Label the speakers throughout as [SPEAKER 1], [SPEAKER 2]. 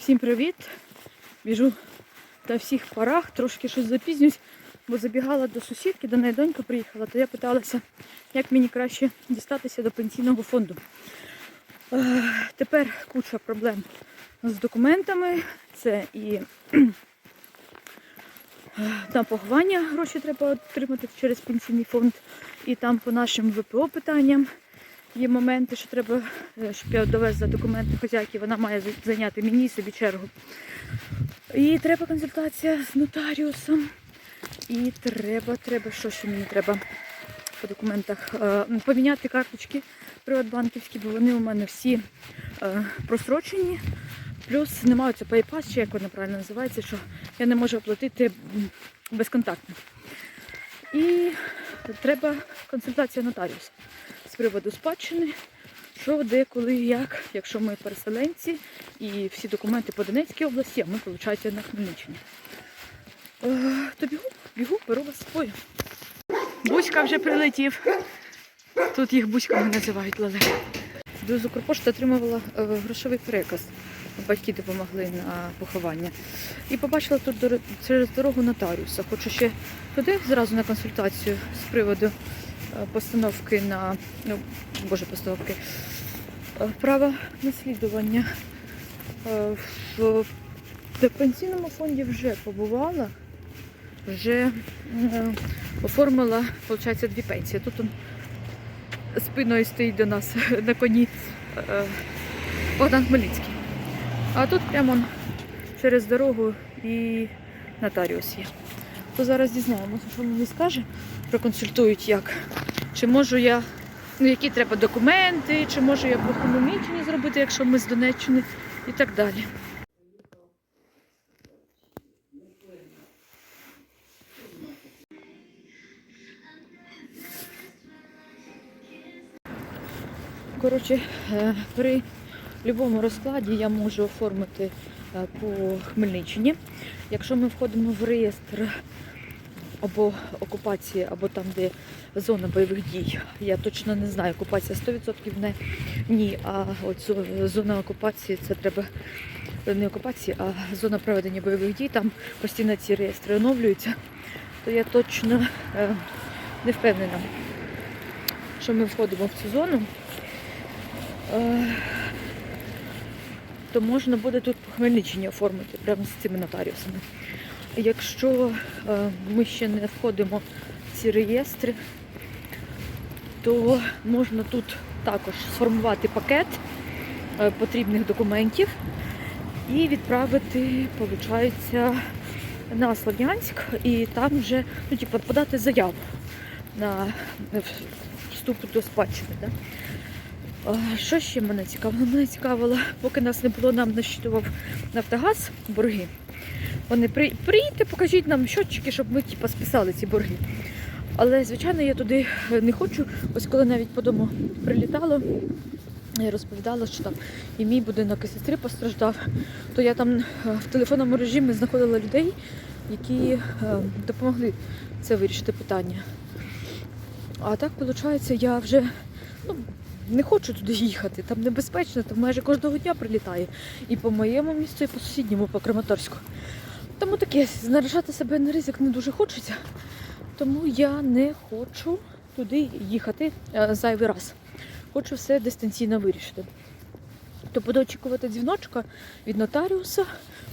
[SPEAKER 1] Всім привіт! Біжу на всіх парах, трошки щось запізнююсь, бо забігала до сусідки, до неї донька приїхала, то я питалася, як мені краще дістатися до пенсійного фонду. Е, Тепер куча проблем з документами. Це і е, на поховання гроші треба отримати через пенсійний фонд, і там по нашим ВПО питанням. Є моменти, що треба, е, щоб я довезла документи хозяйки, вона має зайняти мені собі чергу. І треба консультація з нотаріусом. І треба, треба, що ще мені треба по документах? Е, Поміняти карточки приватбанківські, бо вони у мене всі е, просрочені. Плюс немає цього PayPass, чи як воно правильно називається, що я не можу оплатити безконтактно. І треба консультація нотаріуса приводу спадщини, що, де, коли, як, якщо ми переселенці і всі документи по Донецькій області, а ми, виходить, на Хмельниччині. Е, то бігу, бігу, беру вас з собою. Вже прилетів. Тут їх бузьками називають леле. До Укрпошти отримувала е, грошовий переказ. Батьки допомогли на поховання. І побачила тут через дорогу нотаріуса. Хочу ще туди зразу на консультацію з приводу постановки на ну, боже, постановки е, права наслідування. Е, В пенсійному фонді вже побувала, вже е, оформила, виходить, дві пенсії. Тут он спиною стоїть до нас на коні е, Богдан Хмельницький. А тут прямо через дорогу і нотаріус є. То зараз дізнаємося, що мені скаже, проконсультують як. Чи можу я, ну які треба документи, чи можу я по Хмельниччині зробити, якщо ми з Донеччини і так далі. Коротше, е, при будь-якому розкладі я можу оформити е, по Хмельниччині. Якщо ми входимо в реєстр або окупації, або там, де зона бойових дій, я точно не знаю, окупація 100% не ні. А от зона окупації це треба не окупації, а зона проведення бойових дій. Там постійно ці реєстри оновлюються, то я точно е, не впевнена, що ми входимо в цю зону. То можна буде тут Хмельниччині оформити прямо з цими нотаріусами. Якщо е, ми ще не входимо в ці реєстри, то можна тут також сформувати пакет е, потрібних документів і відправити, виходить, на Слов'янськ і там вже ну, типу, подати заяву на вступ до спадщини. Да? Що ще мене цікавило? Мене цікавило, поки нас не було, нам насчитував Нафтогаз борги. Вони при... приїдьте, покажіть нам щотчики, щоб ми типу, списали ці борги. Але, звичайно, я туди не хочу. Ось коли навіть по дому прилітало, я розповідала, що там і мій будинок, і сестри постраждав, то я там е, в телефонному режимі знаходила людей, які е, допомогли це вирішити питання. А так, виходить, я вже ну, не хочу туди їхати, там небезпечно, там майже кожного дня прилітає. І по моєму місту, і по сусідньому, по Краматорську. Тому таке, наражати себе на ризик не дуже хочеться. Тому я не хочу туди їхати е, зайвий раз. Хочу все дистанційно вирішити. То буду очікувати дзвіночка від нотаріуса.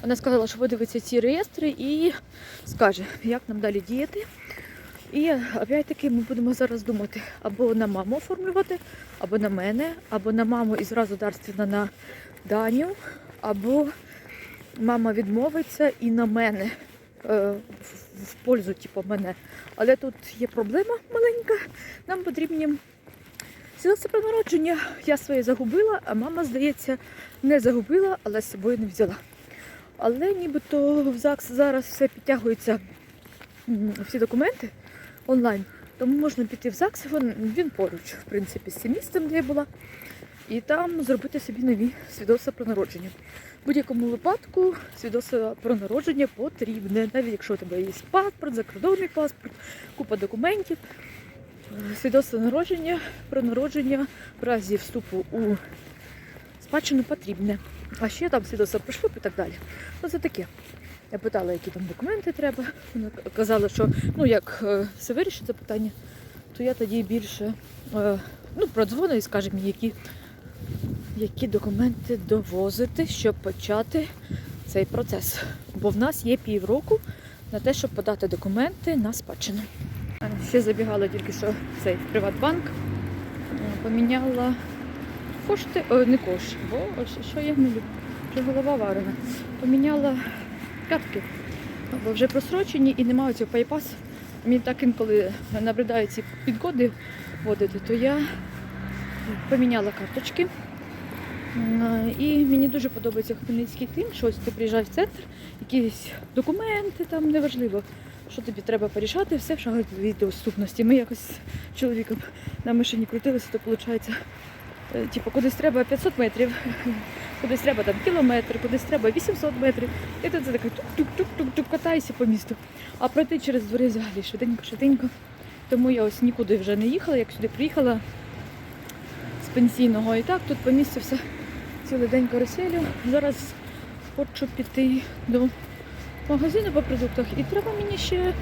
[SPEAKER 1] Вона сказала, що подивиться ці реєстри і скаже, як нам далі діяти. І опять-таки ми будемо зараз думати або на маму оформлювати, або на мене, або на маму і зразу дарственно на Даню, або мама відмовиться і на мене е, в пользу, типу, мене. Але тут є проблема маленька. Нам потрібні свідоцтво про народження. Я своє загубила, а мама, здається, не загубила, але з собою не взяла. Але нібито в ЗАГС зараз все підтягується, всі документи онлайн. Тому можна піти в ЗАГС, він, поруч, в принципі, з цим місцем, де я була, і там зробити собі нові свідоцтва про народження. В будь-якому випадку свідоцтво про народження потрібне, навіть якщо у тебе є паспорт, закордонний паспорт, купа документів. Свідоцтво народження про народження в разі вступу у спадщину потрібне. А ще там свідоцтво про шлюб і так далі. Ну це таке. Я питала, які там документи треба. Вона казала, що ну як е, все вирішить це питання, то я тоді більше е, ну, продзвоню і скаже мені, які, які документи довозити, щоб почати цей процес. Бо в нас є півроку на те, щоб подати документи на спадщину. Ще забігала тільки що цей Приватбанк, е, поміняла кошти, о, не кошти, бо що я не люблю, вже голова варена. Поміняла картки, бо вже просрочені і немає цього пайпас. Мені так інколи набридають ці підкоди вводити, то я поміняла карточки. І мені дуже подобається Хмельницький тим, що ось ти приїжджаєш в центр, якісь документи, там неважливо, що тобі треба порішати, все в шаговій доступності. Ми якось з чоловіком на машині крутилися, то виходить, е, типу, кудись треба 500 метрів, кудись треба там кілометр, кудись треба 800 метрів. І тут це таке тук-тук-тук-тук катаєшся по місту. А пройти через двори взагалі швиденько, швиденько. Тому я ось нікуди вже не їхала, як сюди приїхала з пенсійного. І так тут по місцю все цілий день каруселю. Зараз хочу піти до магазину по продуктах. І треба мені ще е,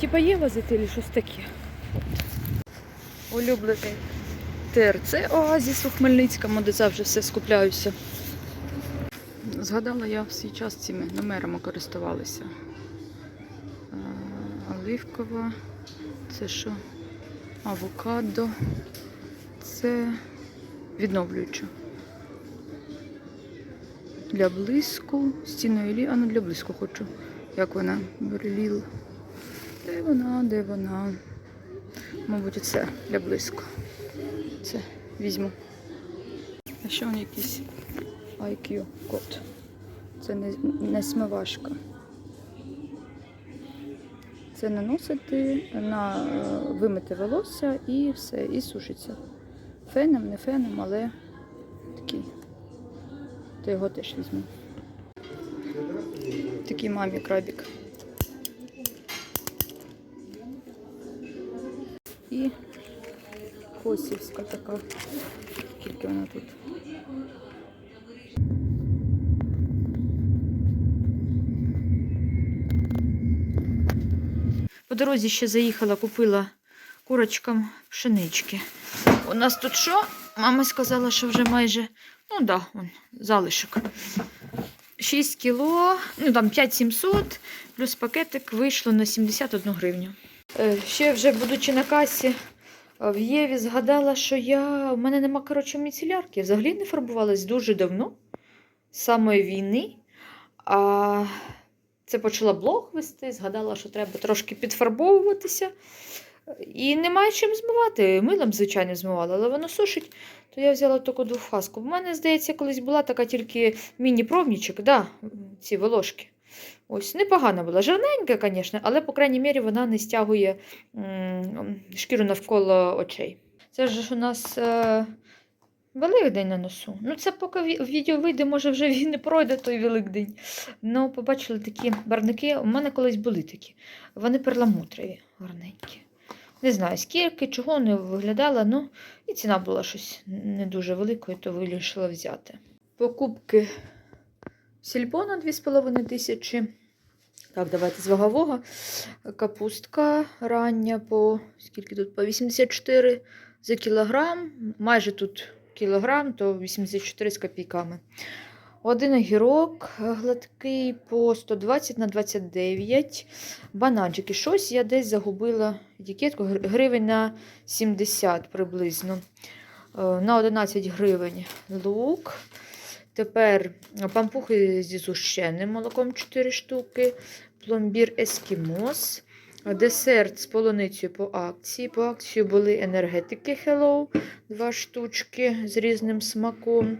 [SPEAKER 1] типа Єва зайти чи щось таке. Улюблений ТРЦ Оазіс у Хмельницькому, де завжди все скупляюся. Згадала, я в свій час цими номерами користувалася. Е, Оливкова, це що? Авокадо, це відновлююча. Для блиску, стіною а ну для блиску хочу. Як вона? Берліл. Де вона, де вона? Мабуть, це для блиску. Це візьму. А ще он якийсь IQ код. Це не, не смивашка. Це наносити на е, вимити волосся і все, і сушиться. Феном, не феном, але такий. То його теж візьму. Такий мамі крабік. І косівська така. Скільки вона тут? Дорозі ще заїхала, купила курочкам пшенички. У нас тут що? Мама сказала, що вже майже, ну да, залишок. 6 кіло, ну там 5700, плюс пакетик вийшло на 71 гривню. Е, Ще вже будучи на касі е, в Єві, згадала, що я, в мене нема коротше, міцелярки. Взагалі не фарбувалась дуже давно, з самої війни. А це почала блог вести, згадала, що треба трошки підфарбовуватися. І немає чим змивати. Милом, звичайно, змивала, але воно сушить, то я взяла таку двохфаску. У мене, здається, колись була така тільки міні-пробнічок, да, ці волошки. Ось, непогана була. Жирненька, звісно, але, по крайній мірі, вона не стягує шкіру навколо очей. Це ж у нас е, Великдень на носу. Ну, це поки відео вийде, може вже він не пройде той Великдень. Ну, побачили такі барники. У мене колись були такі. Вони перламутрові, гарненькі. Не знаю, скільки, чого не виглядала, ну і ціна була щось не дуже великою, то вирішила взяти. Покупки сільпо на 2,5 тисячі. Так, давайте з вагового. Капустка рання по скільки тут? По 84 за кілограм. Майже тут кілограм, то 84 з копійками. Один огірок гладкий по 120 на 29. Бананчики. Щось я десь загубила етикетку гривень на 70 приблизно. Е, На 11 гривень лук. Тепер пампухи зі зущеним молоком 4 штуки. Пломбір ескімос. Десерт з полуницею по акції. По акції були енергетики Hello, два штучки з різним смаком.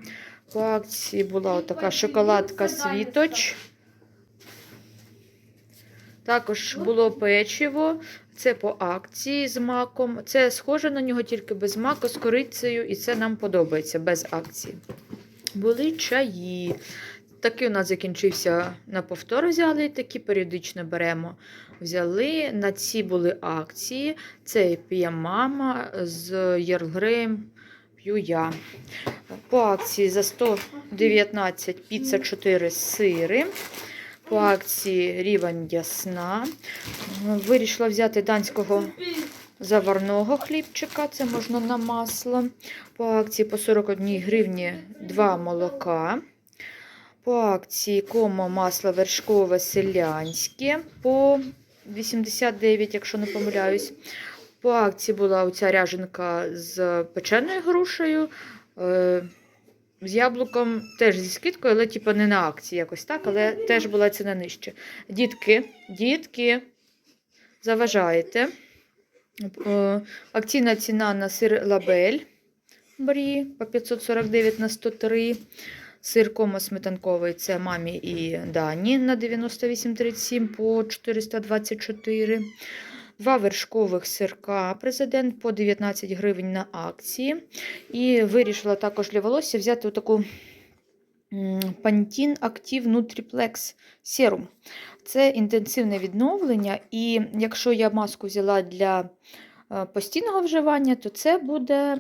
[SPEAKER 1] По акції була така шоколадка світоч. Також було печиво. Це по акції з маком. Це схоже на нього тільки без маку, з корицею, і це нам подобається без акції. Були чаї. Такий у нас закінчився на повтор взяли, такі періодично беремо. Взяли. На ці були акції. Це п'є мама з Єрлгреєм п'ю я. По акції за 119 піца 4 сири. По акції рівень ясна. Вирішила взяти данського заварного хлібчика, це можна на масло. По акції по 41 гривні 2 молока. По акції комо масло вершкове селянське по 89, якщо не помиляюсь. По акції була оця ряженка з печеною грушею, е, з яблуком, теж зі скидкою, але типу, не на акції якось так, але теж була ціна нижче. Дітки, дітки, заважаєте. Е, Акційна ціна на сир лабель брі по 549 на 103. Сир кома сметанковий це мамі і Дані на 98,37 по 424. Два вершкових сирка президент по 19 гривень на акції. І вирішила також для волосся взяти таку Pantene Active Nutriplex Serum. Це інтенсивне відновлення, і якщо я маску взяла для е, постійного вживання, то це буде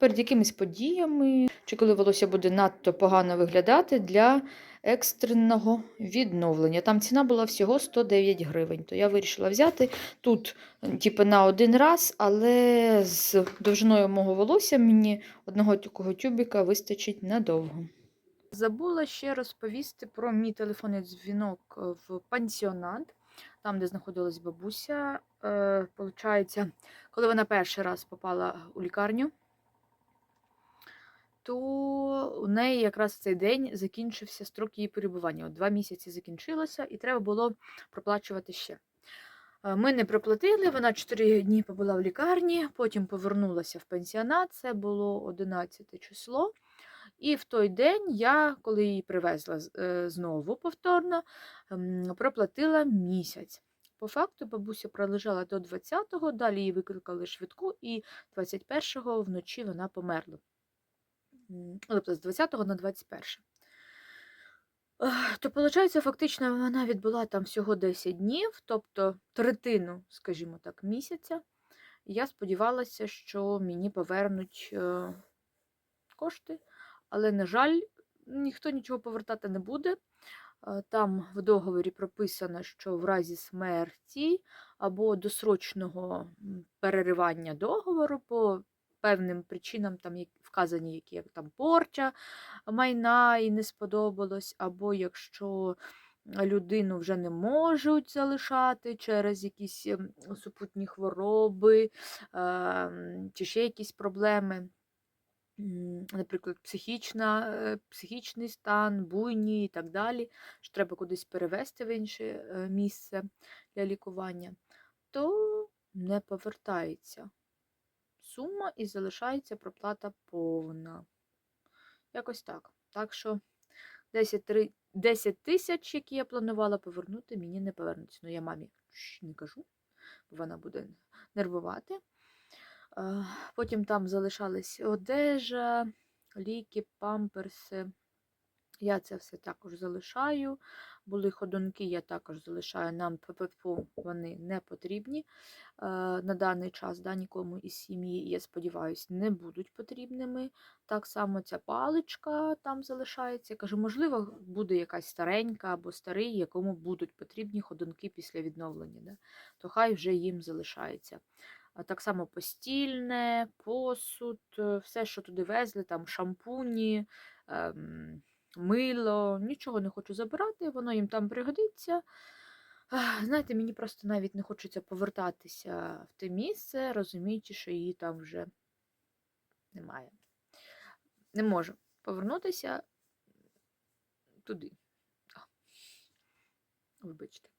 [SPEAKER 1] перед якимись подіями, чи коли волосся буде надто погано виглядати для екстреного відновлення. Там ціна була всього 109 гривень. То я вирішила взяти тут, типу, на один раз, але з довжиною мого волосся мені одного такого тюбіка вистачить надовго. Забула ще розповісти про мій телефонний дзвінок е, в пансіонат, там, де знаходилась бабуся. Е, Получається, коли вона перший раз попала у лікарню, то у неї якраз в цей день закінчився строк її перебування. От два місяці закінчилося, і треба було проплачувати ще. Е, Ми не проплатили, вона 4 дні побула в лікарні, потім повернулася в пенсіонат, це було 11 число. І в той день я, коли її привезла е, знову повторно, ем, проплатила місяць. По факту бабуся пролежала до 20-го, далі її викликали швидку, і 21-го вночі вона померла. М, Тобто з 20 на 21. То, виходить, фактично вона відбула там всього 10 днів, тобто третину, скажімо так, місяця. Я сподівалася, що мені повернуть е, кошти, але, на жаль, ніхто нічого повертати не буде. Е, Там в договорі прописано, що в разі смерті або досрочного переривання договору по певним причинам, там вказані, які як там порча майна і не сподобалось, або якщо людину вже не можуть залишати через якісь ем, супутні хвороби ем, чи ще якісь проблеми. Наприклад, психічна, е, психічний стан, буйні і так далі, що треба кудись перевести в інше е, місце для лікування, то не повертається сума і залишається проплата повна. Якось так. Так що 10 тисяч, які я планувала повернути, мені не повернуться. Ну, я мамі не кажу, бо вона буде нервувати. Потім там залишались одежа, ліки, памперси. Я це все також залишаю. Були ходунки, я також залишаю. Нам ППФУ вони не потрібні е, на даний час, да, нікому із сім'ї, я сподіваюся, не будуть потрібними. Так само ця паличка там залишається. Я кажу, можливо, буде якась старенька або старий, якому будуть потрібні ходунки після відновлення. Да? То хай вже їм залишається. Так само постільне, посуд, е, все, що туди везли, там шампуні, ем, мило, нічого не хочу забирати, воно їм там пригодиться. Знаєте, мені просто навіть не хочеться повертатися в те місце, розуміючи, що її там вже немає. Не можу повернутися туди. Вибачте.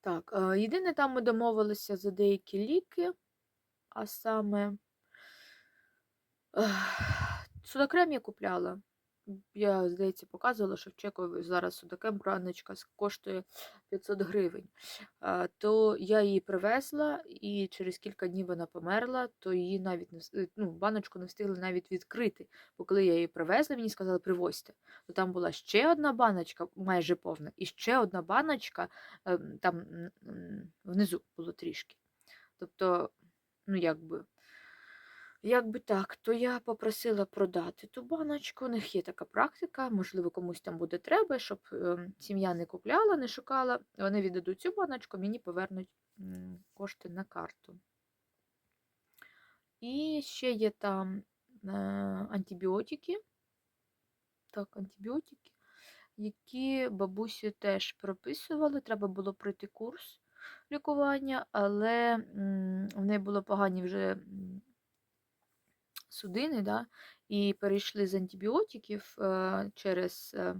[SPEAKER 1] Так, е, єдине, там ми домовилися за деякі ліки, а саме судокрем я купляла. Я, здається, показувала, що в Чекові зараз судокрем баночка коштує 500 гривень. То я її привезла, і через кілька днів вона померла, то її навіть не е, ну, баночку не встигли навіть відкрити. Бо коли я її привезла, мені сказали, привозьте. То там була ще одна баночка, майже повна, і ще одна баночка ем, там внизу було трішки. Тобто ну якби. Якби так, то я попросила продати ту баночку. У них є така практика, можливо, комусь там буде треба, щоб е, сім'я не купляла, не шукала. Вони віддадуть цю баночку, мені повернуть кошти на карту. І ще є там е, антибіотики. Так, антибіотики, які бабусі теж прописували. Треба було пройти курс лікування, але в неї було погані вже судини, да, і перейшли з антибіотиків е, через е,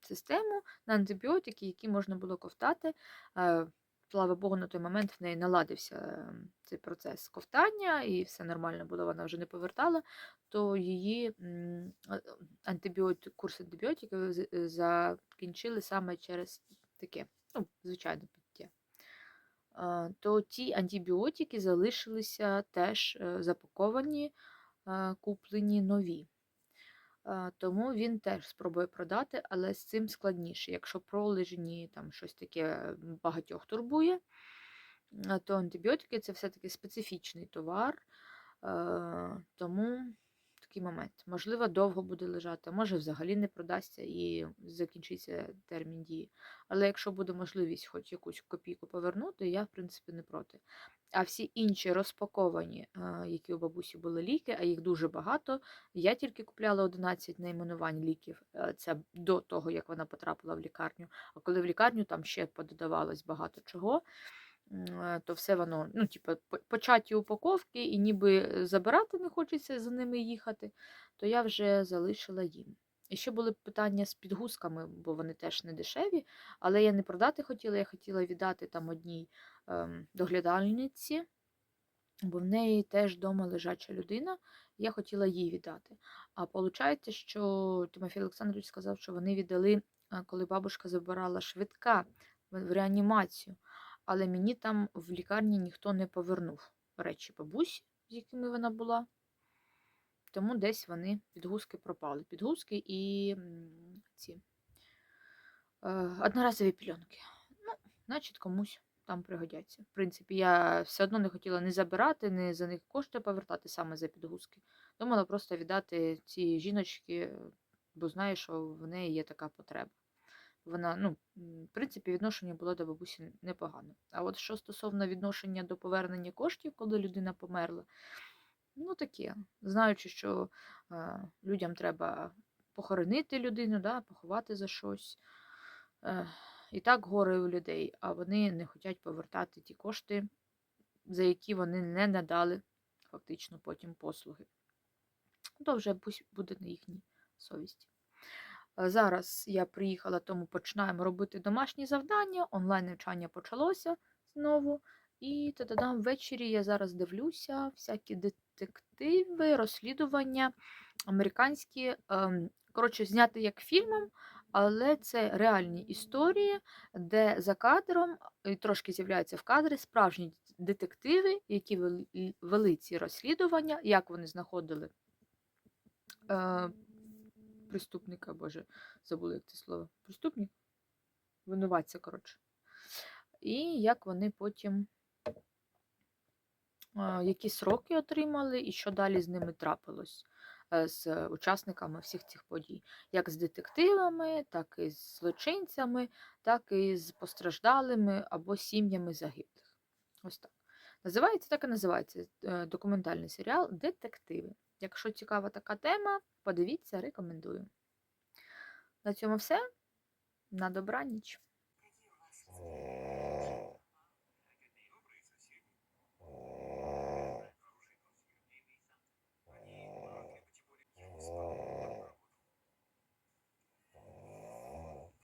[SPEAKER 1] систему на антибіотики, які можна було ковтати. Е, Слава Богу, на той момент в неї наладився е, цей процес ковтання, і все нормально було, вона вже не повертала, то її антибіотик, курс антибіотиків закінчили саме через таке, ну, звичайне То ті антибіотики залишилися теж запаковані, куплені нові. Е, Тому він теж спробує продати, але з цим складніше. Якщо пролежні там щось таке багатьох турбує, е, то антибіотики це все-таки специфічний товар. е, Тому такий момент. Можливо, довго буде лежати, може взагалі не продасться і закінчиться термін дії. Але якщо буде можливість хоч якусь копійку повернути, я в принципі не проти. А всі інші розпаковані, які у бабусі були ліки, а їх дуже багато. Я тільки купляла 11 найменувань ліків. е, Це до того, як вона потрапила в лікарню. А коли в лікарню там ще пододавалось багато чого, то все воно, ну, типу, початі упаковки, і ніби забирати не хочеться за ними їхати, то я вже залишила їм. І ще були питання з підгузками, бо вони теж не дешеві, але я не продати хотіла, я хотіла віддати там одній ем, доглядальниці, бо в неї теж вдома лежача людина, я хотіла їй віддати. А виходить, що Тимофій Олександрович сказав, що вони віддали, е, коли бабушка забирала швидка в реанімацію. Але мені там в лікарні ніхто не повернув речі бабусі, з якими вона була. Тому десь вони підгузки пропали. Підгузки і ці е, одноразові пільонки. Ну, значить, комусь там пригодяться. В принципі, я все одно не хотіла не забирати, не за них кошти повертати саме за підгузки. Думала просто віддати ці жіночки, бо знаю, що в неї є така потреба. Вона, ну, в принципі, відношення було до бабусі непогано. А от що стосовно відношення до повернення коштів, коли людина померла, ну таке, знаючи, що е, людям треба похоронити людину, да, поховати за щось. Е, і так горе у людей, а вони не хочуть повертати ті кошти, за які вони не надали фактично потім послуги. То вже буде на їхній совісті. Е, Зараз я приїхала, тому починаємо робити домашні завдання. Онлайн-навчання почалося знову. І та-дам ввечері я зараз дивлюся всякі детективи, розслідування американські. ем, Коротше, зняти як фільмом, але це реальні історії, де за кадром і трошки з'являються в кадрі справжні детективи, які вели, вели ці розслідування, як вони знаходили е, преступника, боже, забула як це слово. Преступник? Винуватця, коротше. І як вони потім які сроки отримали, і що далі з ними трапилось е, з учасниками всіх цих подій, як з детективами, так і з злочинцями, так і з постраждалими або сім'ями загиблих. Ось так. Називається так і називається е, документальний серіал Детективи. Якщо цікава така тема, подивіться, рекомендую. На цьому все. На добраніч.